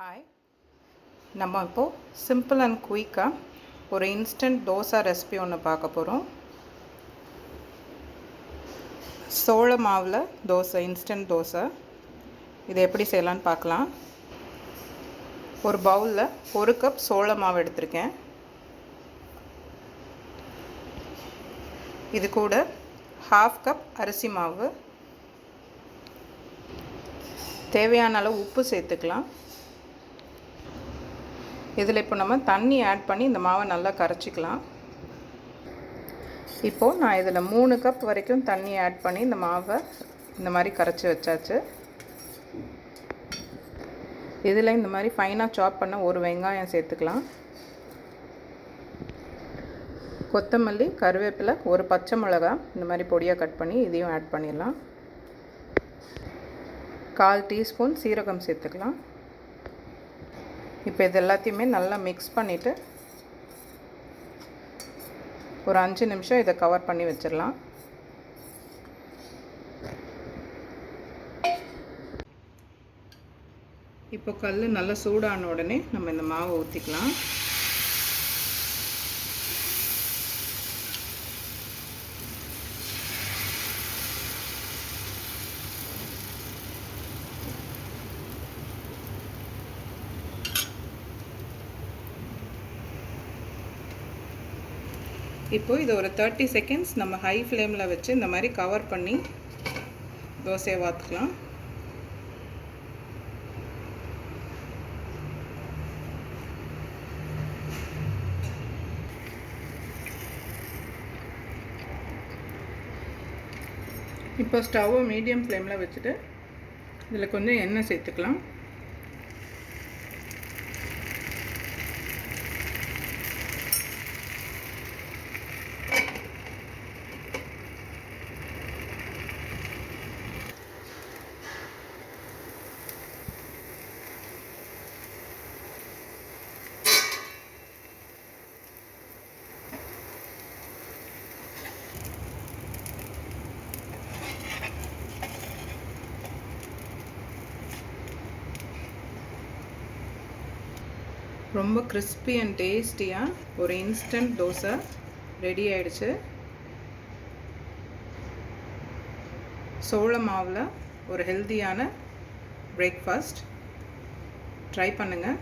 Hi நம்ம இப்போது simple and குயிக்காக ஒரு இன்ஸ்டன்ட் தோசை ரெசிபி ஒன்று பார்க்க போகிறோம் சோள மாவில் தோசை இன்ஸ்டன்ட் தோசை. இதை எப்படி செய்யலான்னு பார்க்கலாம். ஒரு பவுலில் ஒரு கப் சோள மாவு எடுத்திருக்கேன். இது கூட ஹாஃப் கப் அரிசி மாவு. தேவையான அளவு உப்பு சேர்த்துக்கலாம். இதில் இப்போ நம்ம தண்ணி ஆட் பண்ணி இந்த மாவை நல்லா கரைச்சிக்கலாம். இப்போது நான் இதில் மூணு கப் வரைக்கும் தண்ணி ஆட் பண்ணி இந்த மாவை இந்த மாதிரி கரைச்சி வச்சாச்சு. இதில் இந்த மாதிரி ஃபைனாக சாப் பண்ண ஒரு வெங்காயம் சேர்த்துக்கலாம். கொத்தமல்லி கருவேப்பிலை ஒரு பச்சை மிளகா இந்த மாதிரி பொடியாக கட் பண்ணி இதையும் ஆட் பண்ணிடலாம். கால் டீஸ்பூன் சீரகம் சேர்த்துக்கலாம். இப்போ இது எல்லாத்தையுமே நல்லா மிக்ஸ் பண்ணிவிட்டு ஒரு அஞ்சு நிமிஷம் இதை கவர் பண்ணி வச்சிடலாம். இப்போ கல் நல்லா சூடான உடனே நம்ம இந்த மாவை ஊற்றிக்கலாம் இப்போது இது ஒரு தேர்ட்டி செகண்ட்ஸ் நம்ம ஹை ஃப்ளேமில் வச்சு இந்த மாதிரி கவர் பண்ணி தோசையை வாத்துக்கலாம். இப்போ ஸ்டவ்வை மீடியம் ஃப்ளேமில் வச்சுட்டு இதில் கொஞ்சம் எண்ணெய் சேர்த்துக்கலாம். ரொம்ப கிறிஸ்பி அண்ட் டேஸ்டியாக ஒரு இன்ஸ்டன்ட் தோசை ரெடி ஆயிடுச்சு. சோள மாவில் ஒரு ஹெல்த்தியான பிரேக்ஃபாஸ்ட் ட்ரை பண்ணுங்கள்